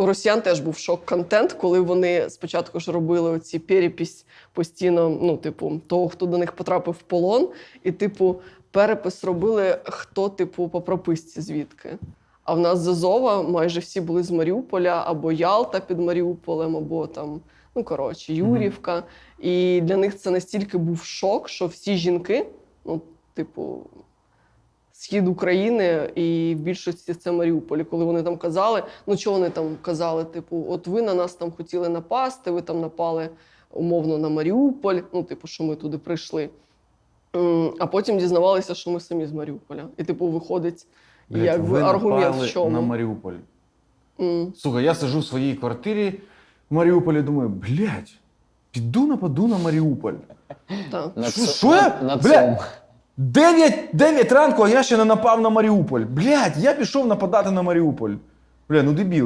У росіян теж був шок-контент, коли вони спочатку ж робили оці перепись постійно, ну, типу, того, хто до них потрапив в полон, і, типу, перепис робили, хто, типу, по прописці звідки. А в нас з Азова майже всі були з Маріуполя або Ялта під Маріуполем, або там, ну коротше, Юрівка. І для них це настільки був шок, що всі жінки, ну, типу, схід України, і в більшості це Маріуполь. Коли вони там казали, ну чого вони там казали? Типу, от ви на нас там хотіли напасти, ви там напали умовно на Маріуполь, ну, типу, що ми туди прийшли. А потім дізнавалися, що ми самі з Маріуполя. І, типу, виходить, Блядь, якби ви аргумент в чому. на Маріуполь. М. Слухай, я сижу в своїй квартирі в Маріуполі, думаю, блядь, піду нападу на Маріуполь. Що- я? на- на Бля, цьому. 9, 9 ранку, а я ще не напав на Маріуполь. Блядь, я пішов нападати на Маріуполь. Бля, ну дебіл.